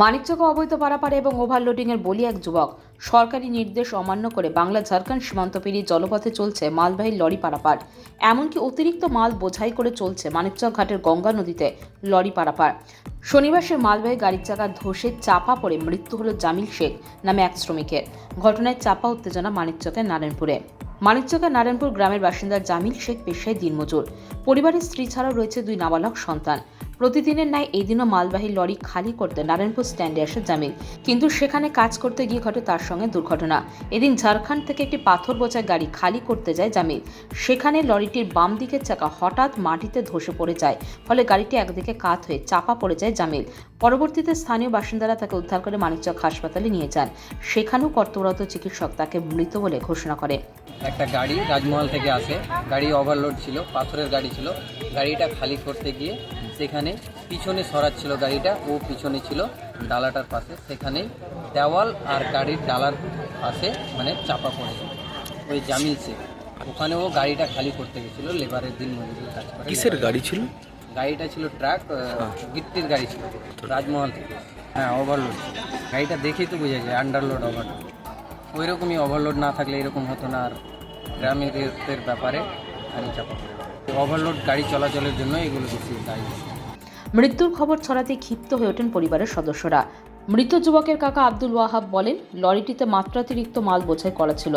মানিকচক অবৈধ পারাপারে এবং ওভারলোডিংয়ের বলি এক যুবক। সরকারি নির্দেশ অমান্য করে বাংলা ঝাড়খণ্ড সীমান্ত পেরিয়ে জলপথে চলছে মালবাহী লরি পারাপার। এমনকি অতিরিক্ত মাল বোঝাই করে চলছে মানিকচক ঘাটের গঙ্গা নদীতে লরি পারাপার। শনিবার সে মালবাহী গাড়ির চাকা ধসে চাপা পড়ে, মৃত্যু হলো জামিল শেখ নামে এক শ্রমিকের। ঘটনায় চাপা উত্তেজনা মানিকচকের নারায়ণপুরে। মানিকচকের নারায়ণপুর গ্রামের বাসিন্দা জামিল শেখ পেশায় দিনমজুর পরিবারের স্ত্রী ছাড়াও রয়েছে দুই নাবালক সন্তান। প্রতিদিনের ন্যায় এই দিনও মালবাহী লরি খালি করতে নারায়ণপুর স্ট্যান্ডে আসে জামিল। কিন্তু সেখানে কাজ করতে গিয়ে ঘটে তার সঙ্গে দুর্ঘটনা। এদিন ঝাড়খণ্ড থেকে একটি পাথর বোঝায় গাড়ি খালি করতে যায় জামিল। সেখানে লরিটির বাম দিকের চাকা হঠাৎ মাটিতে ধসে পড়ে যায়, ফলে গাড়িটি একদিকে কাত হয়ে চাপা পড়ে যায় জামিল। পরবর্তীতে স্থানীয় বাসিন্দারা তাকে উদ্ধার করে মানিকচক হাসপাতালে নিয়ে যান। সেখানেও কর্তব্যরত চিকিৎসক তাকে মৃত বলে ঘোষণা করে। একটা গাড়ি রাজমহল থেকে আসে। গাড়ি ওভারলোড ছিল পাথরের গাড়ি ছিল। গাড়িটা খালি করতে গিয়ে সেখানে পিছনে সরাচ্ছিল গাড়িটা ও পিছনে ছিল ডালাটার পাশে। সেখানে দেওয়াল আর গাড়ির ডালার পাশে মানে চাপা পড়েছিল ওই জামিল শেখ। ওখানে ও গাড়িটা খালি করতে গেছিল লেবারের দিন মজুরি কাজ করে। কিসের গাড়ি ছিল? গাড়িটা ছিল ট্রাক গিট্টির গাড়ি ছিল। রাজমহল থেকে। হ্যাঁ ওভারলোড গাড়িটা দেখেই তো বোঝা যায় আন্ডারলোড ওভারলোড ওই রকমই ওভারলোড না থাকলে এরকম হতো না আর। গ্রামের ব্যাপারে গাড়ি চাপা পড়ে। ওভারলোড গাড়ি চলাচলের জন্য এগুলো বেশি দায়ী। মৃত্যুর খবর ছড়াতে ক্ষিপ্ত হয়ে ওঠেন পরিবারের সদস্যরা। মৃত যুবকের কাকা আব্দুল ওয়াহাব বলেন লরিটিতে মাত্রাতিরিক্ত মাল বোঝাই করা ছিল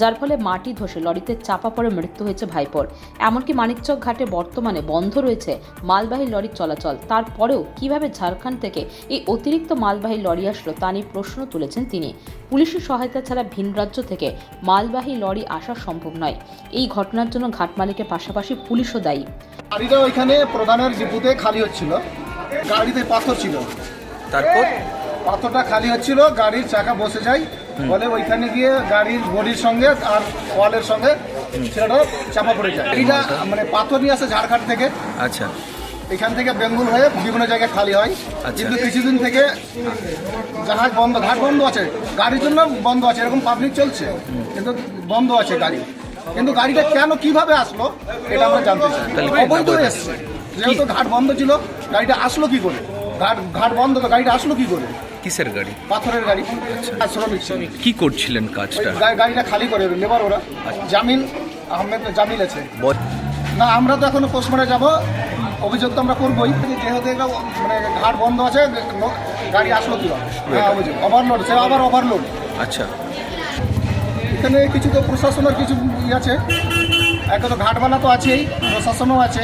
যার ফলে মাটি ধসে লরিতে চাপা পড়ে মৃত্যু হয়েছে ভাইপোর। এমনকি মানিকচক ঘাটে বর্তমানে বন্ধ রয়েছে মালবাহী লরির চলাচল। তারপরেও কীভাবে ঝাড়খণ্ড থেকে এই অতিরিক্ত মালবাহী লরি আসলো তা নিয়ে প্রশ্ন তুলেছেন তিনি। পুলিশের সহায়তা ছাড়া ভিন রাজ্য থেকে মালবাহী লরি আসা সম্ভব নয়। এই ঘটনার জন্য ঘাট মালিকের পাশাপাশি পুলিশও দায়ী। গাড়িটা ওইখানে প্রধানের জিপুতে খালি হচ্ছিল। গাড়িতে পাথর ছিল। তারপর? পাথরটা খালি হচ্ছিল গাড়ির চাকা বসে যায়। বলে ওইখানে গিয়ে গাড়ির বডির সঙ্গে আর ওয়ালের সঙ্গে সেটা চাপা পড়ে যায়। গাড়িটা মানে পাথর নিয়ে আসে ঝাড়খণ্ড থেকে। আচ্ছা। এখান থেকে বেঙ্গল হয়ে বিভিন্ন জায়গায় খালি হয়। আচ্ছা। কিন্তু কিছুদিন থেকে জাহাজ বন্ধ ঘাট বন্ধ আছে। গাড়ির জন্য বন্ধ আছে এরকম পাবলিক চলছে। কিন্তু বন্ধ আছে গাড়ি। কিন্তু গাড়িটা কেন কীভাবে আসলো এটা আমরা জানতে চাই। অবৈধ এসছে। যেহেতু ঘাট বন্ধ ছিল গাড়িটা আসলো কি করে? ঘাট ঘাট বন্ধ তো গাড়িটা আসলো কি করে? কিসের গাড়ি? পাথরের গাড়ি। আর শ্রমিক। ছিল। কি করছিলেন কাজটা? গা- গাড়িটা খালি করে লেবার ওরা। জামিল আহমেদ জামিল আছে। ব- না আমরা তো এখনও পোস্টমার্টে যাব। অভিযোগ তো আমরা করবোই। যেহেতু এটা মানে ঘাট বন্ধ আছে গাড়ি আসলো কি হ্যাঁ অভিযোগ। ওভারলোড সে আবার ওভারলোড আচ্ছা। এখানে কিছু তো প্রশাসনের কিছু ই আছে। একটা তো ঘাটবালা তো আছেই প্রশাসনও আছে।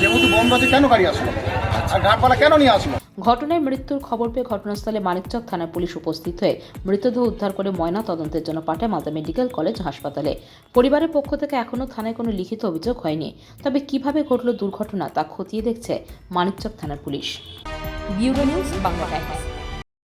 যেহেতু বন্ধ আছে কেন গাড়ি আসলো? আর কেন নিয়ে আসলো? ঘটনায় মৃত্যুর খবর পেয়ে ঘটনাস্থলে মানিকচক থানার পুলিশ উপস্থিত হয়ে মৃতদেহ উদ্ধার করে ময়না তদন্তের জন্য পাঠায় মালদা মেডিকেল কলেজ হাসপাতালে। পরিবারের পক্ষ থেকে এখনও থানায় কোনো লিখিত অভিযোগ হয়নি। তবে কীভাবে ঘটল দুর্ঘটনা তা খতিয়ে দেখছে মানিকচক থানার police. Bureau News Bangla Times.